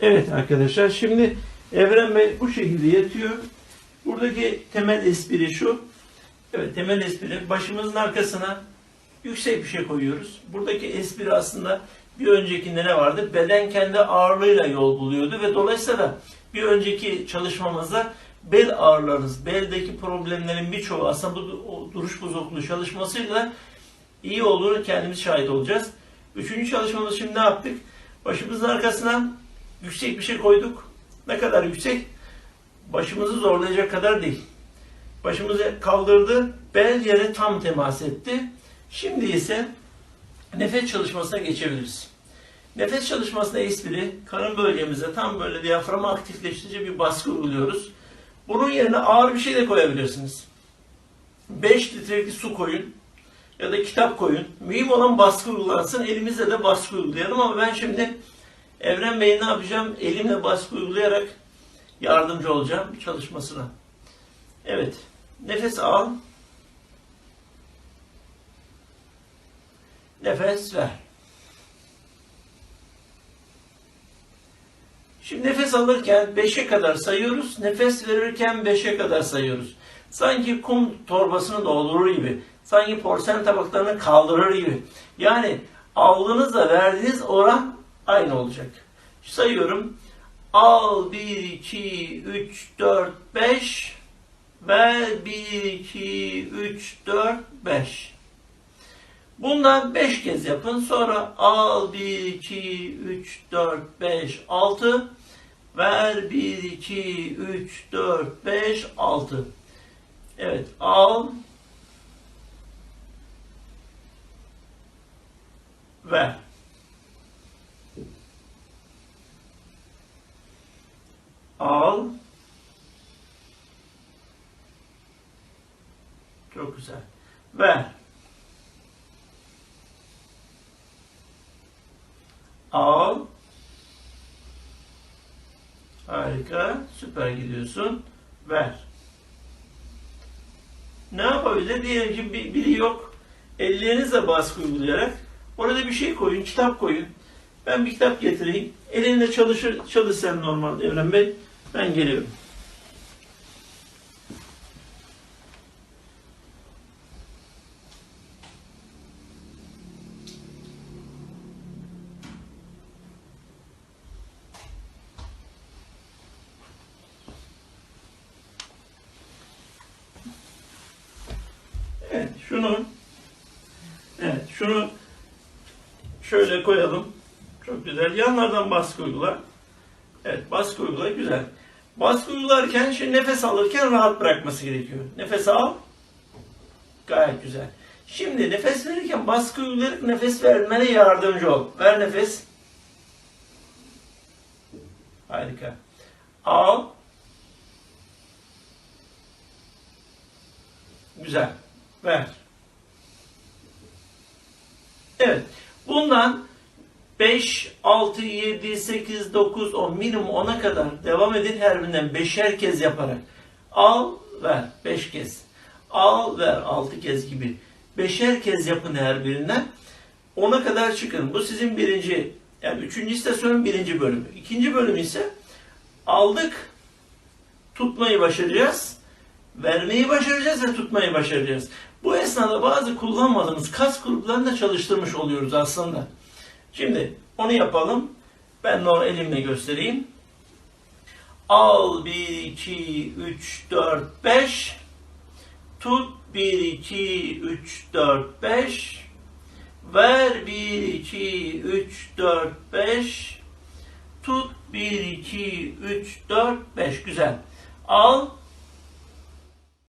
Evet arkadaşlar şimdi Evren Bey bu şekilde yatıyor. Buradaki temel espri şu. Evet temel espri başımızın arkasına yüksek bir şey koyuyoruz. Buradaki espri aslında bir öncekinde ne vardı? Beden kendi ağırlığıyla yol buluyordu ve dolayısıyla bir önceki çalışmamızda bel ağrılarınız, beldeki problemlerin birçoğu aslında bu duruş bozukluğu çalışmasıyla iyi olduğunu kendimiz şahit olacağız. Üçüncü çalışmamız şimdi ne yaptık? Başımızın arkasına yüksek bir şey koyduk. Ne kadar yüksek? Başımızı zorlayacak kadar değil. Başımızı kaldırdı, bel yere tam temas etti. Şimdi ise nefes çalışmasına geçebiliriz. Nefes çalışmasında espri, karın bölgemize tam böyle diyaframı aktifleştirici bir baskı uyguluyoruz. Bunun yerine ağır bir şey de koyabilirsiniz. 5 litrelik su koyun ya da kitap koyun. Mühim olan baskı uygulansın. Elimizle de baskı uygulayalım ama ben şimdi Evren Bey'in ne yapacağım? Elimle baskı uygulayarak yardımcı olacağım çalışmasına. Evet. Nefes al. Nefes ver. Şimdi nefes alırken 5'e kadar sayıyoruz. Nefes verirken 5'e kadar sayıyoruz. Sanki kum torbasını doldurur gibi. Sanki porselen tabaklarını kaldırır gibi. Yani aldığınızla verdiğiniz oran aynı olacak. Sayıyorum. Al 1, 2, 3, 4, 5. Ver 1, 2, 3, 4, 5. Bundan 5 kez yapın. Sonra al 1, 2, 3, 4, 5, 6. Ver 1, 2, 3, 4, 5, 6. Evet al. Ver. Al. Çok güzel. Ver. Al. Harika. Süper gidiyorsun. Ver. Ne yapabilir? Diyelim ki bir- biri yok. Ellerinizle baskı uygulayarak orada bir şey koyun, kitap koyun. Ben bir kitap getireyim. Elinde çalışır, çalışsan normal Evren Bey. Ben geliyorum. Evet, şunu Evet, şunu şöyle koyalım. Çok güzel. Yanlardan baskı uygula. Evet, baskı uygula. Güzel. Baskı uygularken, şimdi nefes alırken rahat bırakması gerekiyor. Nefes al. Gayet güzel. Şimdi nefes verirken baskı uygulayarak nefes vermene yardımcı ol. Ver nefes. Harika. Al. Güzel. Ver. Evet. Bundan 5, 6, 7, 8, 9, 10 minimum 10'a kadar devam edin her birinden 5'er kez yaparak. Al, ver 5 kez. Al, ver 6 kez gibi. 5'er kez yapın her birinden. 10'a kadar çıkın. Bu sizin birinci, yani üçüncü istasyonun birinci bölümü. İkinci bölüm ise aldık, tutmayı başaracağız vermeyi başaracağız ve tutmayı başaracağız. Bu esnada bazı kullanmadığımız kas gruplarını da çalıştırmış oluyoruz aslında. Şimdi onu yapalım. Ben de onu elimle göstereyim. Al 1, 2, 3, 4, 5. Tut 1, 2, 3, 4, 5. Ver 1, 2, 3, 4, 5. Tut 1, 2, 3, 4, 5. Güzel. Al